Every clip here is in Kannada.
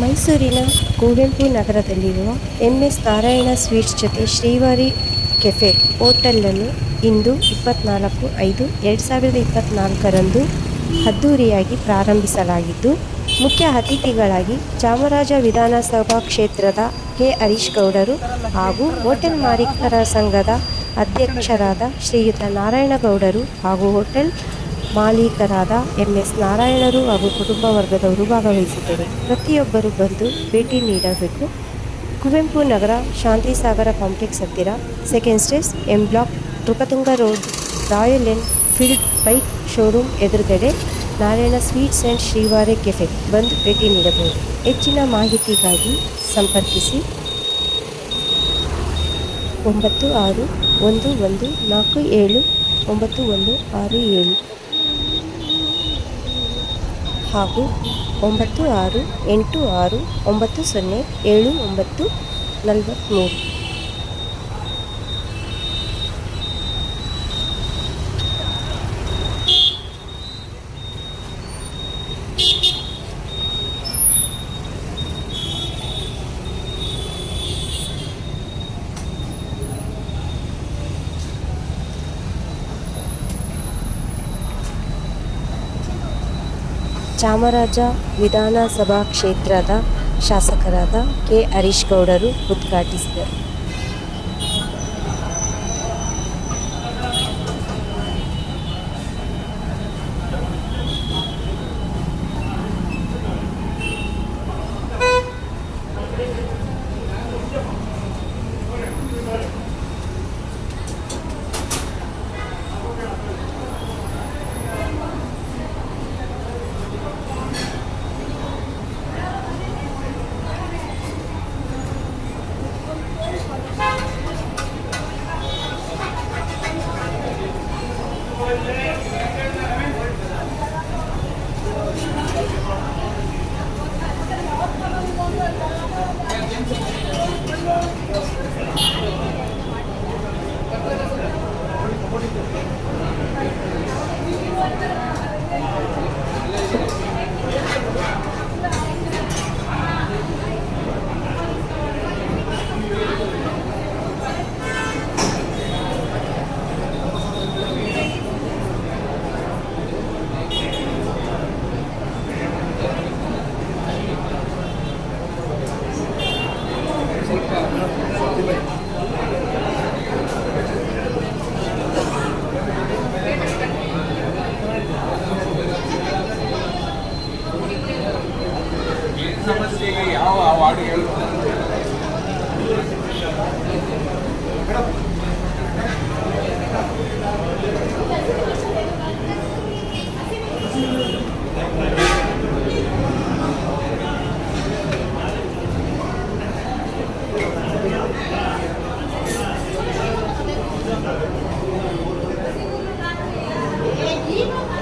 ಮೈಸೂರಿನ ಕುವೆಂಪು ನಗರದಲ್ಲಿರುವ ಎಂ ಎಸ್ ನಾರಾಯಣ ಸ್ವೀಟ್ಸ್ ಜೊತೆ ಶ್ರೀವಾರಿ ಕೆಫೆ ಹೋಟೆಲನ್ನು ಇಂದು ಇಪ್ಪತ್ತ್ನಾಲ್ಕು ಐದು ಎರಡು ಸಾವಿರದ ಇಪ್ಪತ್ತ್ನಾಲ್ಕರಂದು ಅದ್ಧೂರಿಯಾಗಿ ಪ್ರಾರಂಭಿಸಲಾಗಿದ್ದು, ಮುಖ್ಯ ಅತಿಥಿಗಳಾಗಿ ಚಾಮರಾಜ ವಿಧಾನಸಭಾ ಕ್ಷೇತ್ರದ ಕೆ. ಹರೀಶ್ ಗೌಡರು ಹಾಗೂ ಹೋಟೆಲ್ ಮಾಲೀಕರ ಸಂಘದ ಅಧ್ಯಕ್ಷರಾದ ಶ್ರೀಯುತ ನಾರಾಯಣಗೌಡರು ಹಾಗೂ ಹೋಟೆಲ್ ಮಾಲೀಕರಾದ ಎಂ ಎಸ್ ನಾರಾಯಣರು ಹಾಗೂ ಕುಟುಂಬ ವರ್ಗದವರು ಭಾಗವಹಿಸಿದ್ದರು ಪ್ರತಿಯೊಬ್ಬರು ಬಂದು ಭೇಟಿ ನೀಡಬೇಕು. ಕುವೆಂಪು ನಗರ ಶಾಂತಿಸಾಗರ ಕಾಂಪ್ಲೆಕ್ಸ್ ಹತ್ತಿರ second stage M block ತೃಕತುಂಗ road Royal Enfield bike showroom ಎದುರುಗಡೆ Narayana sweets and Srivari cafe ಬಂದು ಭೇಟಿ ನೀಡಬಹುದು. ಹೆಚ್ಚಿನ ಮಾಹಿತಿಗಾಗಿ ಸಂಪರ್ಕಿಸಿ. ಒಂಬತ್ತು ಆರು ಒಂದು ಒಂದು ನಾಲ್ಕು ಏಳು ಒಂಬತ್ತು ಒಂದು ಆರು ಏಳು. ಹಾಗೂ ಒಂಬತ್ತು ಆರು ಎಂಟು ಆರು ಒಂಬತ್ತು ಸೊನ್ನೆ ಏಳು ಒಂಬತ್ತು ನಲವತ್ತ್ಮೂರು ಚಾಮರಾಜ ವಿಧಾನಸಭಾ ಕ್ಷೇತ್ರದ ಶಾಸಕರಾದ ಕೆ ಹರೀಶ್ ಗೌಡರು ಉದ್ಘಾಟಿಸಿದರು. Ele não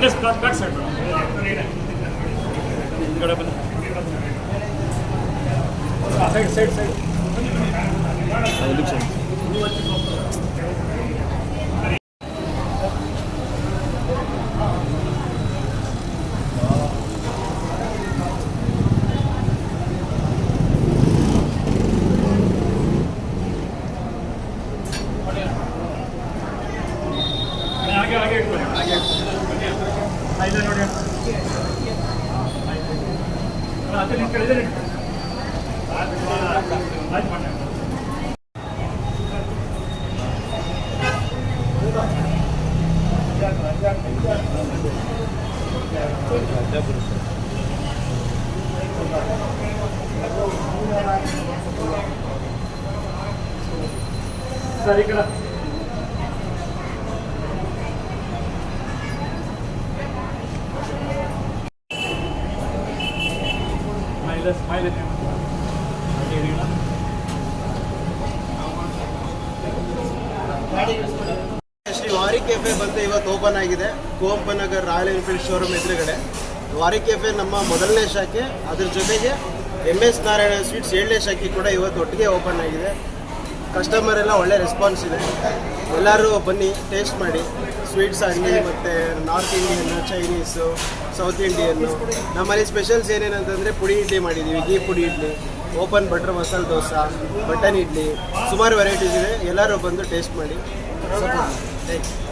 please back back side madam ಈ ಕಡೆ ಬನ್ನಿ ಸೈಡ್ ಸೈಡ್ ಸೈಡ್ ಅದೇ ನಿಮ್ಮ ಕಡೆ ಇದೆ ಆಯ್ತು ಮಾಡಿ ಸರ್ ಈ ಕಡೆ ಸ್ಮೈಲ್ ಸ್ಮೈಲ್ ಇದೆ ಹಾಗೆ ಇಡೀಣ ಶ್ರೀ ವಾರಿ ಕೆಫೆ ಬಂದು ಇವತ್ತು ಓಪನ್ ಆಗಿದೆ. Kuvempu Nagar Royal Enfield showroom ಎದುರುಗಡೆ. ವಾರಿ ಕೆಫೆ ನಮ್ಮ ಮೊದಲನೇ ಶಾಖೆ. ಅದ್ರ ಜೊತೆಗೆ ಎಂ ಎಸ್ ನಾರಾಯಣ ಸ್ವೀಟ್ಸ್ ಏಳನೇ ಶಾಖೆ ಕೂಡ ಇವತ್ತು ಒಟ್ಟಿಗೆ ಓಪನ್ ಆಗಿದೆ. ಕಸ್ಟಮರ್ ಎಲ್ಲ ಒಳ್ಳೆ ರೆಸ್ಪಾನ್ಸ್ ಇದೆ. ಎಲ್ಲರೂ ಬನ್ನಿ ಟೇಸ್ಟ್ ಮಾಡಿ. ಸ್ವೀಟ್ಸ್ ಆಗಲಿ ಮತ್ತು north Indian Chinese south Indian ನಮ್ಮಲ್ಲಿ ಸ್ಪೆಷಲ್ಸ್ ಏನೇನಂತಂದರೆ ಪುಡಿ ಇಡ್ಲಿ ಮಾಡಿದ್ದೀವಿ ಗೀ ಪುಡಿ idli open butter masala dosa button idli. ಸುಮಾರು ವೆರೈಟೀಸ್ ಇದೆ. ಎಲ್ಲರೂ ಬಂದು ಟೇಸ್ಟ್ ಮಾಡಿ. Thank you